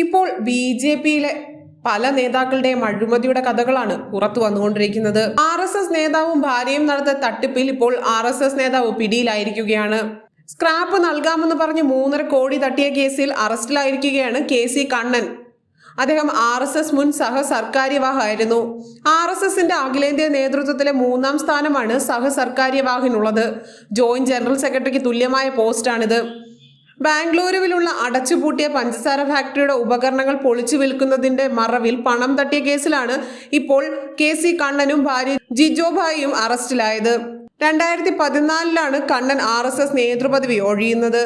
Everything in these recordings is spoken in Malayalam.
ഇപ്പോൾ ബി ജെ പിയിലെ പല നേതാക്കളുടെയും അഴിമതിയുടെ കഥകളാണ് പുറത്തു വന്നുകൊണ്ടിരിക്കുന്നത്. ആർ എസ് എസ് നേതാവും ഭാര്യയും നടത്തിയ തട്ടിപ്പിൽ ഇപ്പോൾ ആർ എസ് എസ് നേതാവ് പിടിയിലായിരിക്കുകയാണ്. സ്ക്രാപ്പ് നൽകാമെന്ന് പറഞ്ഞ് മൂന്നര കോടി തട്ടിയ കേസിൽ അറസ്റ്റിലായിരിക്കുകയാണ് കെ സി കണ്ണൻ. അദ്ദേഹം ആർ എസ് എസ് മുൻ സഹ സർക്കാര്യവാഹായിരുന്നു ആർ എസ് എസിന്റെ അഖിലേന്ത്യാ നേതൃത്വത്തിലെ മൂന്നാം സ്ഥാനമാണ് സഹ സർക്കാര്യവാഹിനുള്ളത് ജോയിന്റ് ജനറൽ സെക്രട്ടറിക്ക് തുല്യമായ പോസ്റ്റാണിത്. ബാംഗ്ലൂരുവിലുള്ള അടച്ചുപൂട്ടിയ പഞ്ചസാര ഫാക്ടറിയുടെ ഉപകരണങ്ങൾ പൊളിച്ചു വിൽക്കുന്നതിന്റെ മറവിൽ പണം തട്ടിയ കേസിലാണ് ഇപ്പോൾ കെ സി കണ്ണനും ഭാര്യ ജിജോഭായിയും അറസ്റ്റിലായത്. രണ്ടായിരത്തി പതിനാലിലാണ് കണ്ണൻ ആർ എസ് എസ് നേതൃപദവി ഒഴിയുന്നത്.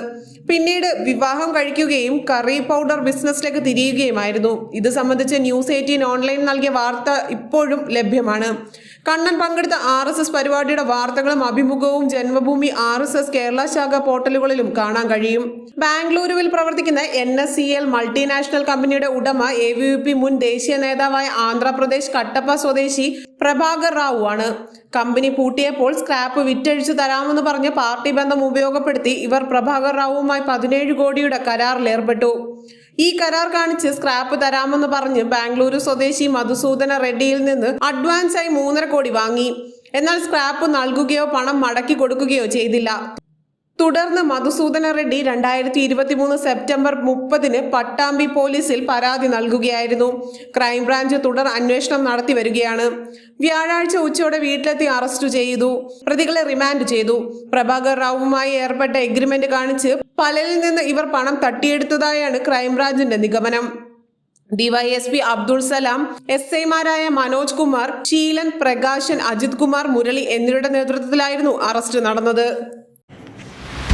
പിന്നീട് വിവാഹം കഴിക്കുകയും കറി പൗഡർ ബിസിനസ്സിലേക്ക് തിരിയുകയുമായിരുന്നു. ഇത് സംബന്ധിച്ച് ന്യൂസ് എയ്റ്റീൻ ഓൺലൈൻ നൽകിയ വാർത്ത ഇപ്പോഴും ലഭ്യമാണ്. കണ്ണൻ പങ്കെടുത്ത ആർ എസ് എസ് പരിപാടിയുടെ വാർത്തകളും അഭിമുഖവും Janmabhumi R S S Kerala ശാഖ പോർട്ടലുകളിലും കാണാൻ കഴിയും. ബാംഗ്ലൂരുവിൽ പ്രവർത്തിക്കുന്ന N S C L multinational കമ്പനിയുടെ ഉടമ എ വി പി മുൻ ദേശീയ നേതാവായ ആന്ധ്രാപ്രദേശ് കട്ടപ്പ സ്വദേശി പ്രഭാകർ റാവു ആണ്. കമ്പനി പൂട്ടിയപ്പോൾ സ്ക്രാപ്പ് വിറ്റഴിച്ചു തരാമെന്ന് പറഞ്ഞ് പാർട്ടി ബന്ധം ഉപയോഗപ്പെടുത്തി ഇവർ പ്രഭാകർ റാവുമായി പതിനേഴ് കോടിയുടെ കരാറിൽ ഏർപ്പെട്ടു. ഈ കരാർ കാണിച്ച് സ്ക്രാപ്പ് തരാമെന്ന് പറഞ്ഞ് ബാംഗ്ലൂരു സ്വദേശി മധുസൂദന റെഡ്ഡിയിൽ നിന്ന് അഡ്വാൻസായി മൂന്നര കോടി വാങ്ങി. എന്നാൽ സ്ക്രാപ്പ് നൽകുകയോ പണം മടക്കി കൊടുക്കുകയോ ചെയ്തില്ല. തുടർന്ന് മധുസൂദന റെഡ്ഡി രണ്ടായിരത്തി ഇരുപത്തിമൂന്ന് സെപ്റ്റംബർ മുപ്പതിന് പട്ടാമ്പി പോലീസിൽ പരാതി നൽകുകയായിരുന്നു. ക്രൈംബ്രാഞ്ച് തുടർ അന്വേഷണം നടത്തി വരികയാണ്. വ്യാഴാഴ്ച ഉച്ചയോടെ വീട്ടിലെത്തി അറസ്റ്റ് ചെയ്തു. പ്രതികളെ റിമാൻഡ് ചെയ്തു. പ്രഭാകർ റാവുമായി ഏർപ്പെട്ട എഗ്രിമെന്റ് കാണിച്ച് പലരിൽ നിന്ന് ഇവർ പണം തട്ടിയെടുത്തതായാണ് ക്രൈംബ്രാഞ്ചിന്റെ നിഗമനം. ഡിവൈഎസ്പി അബ്ദുൾ സലാം എസ് ഐമാരായ മനോജ് കുമാർ ശീലൻ പ്രകാശൻ അജിത് കുമാർ മുരളി എന്നിവരുടെ നേതൃത്വത്തിലായിരുന്നു അറസ്റ്റ് നടന്നത്.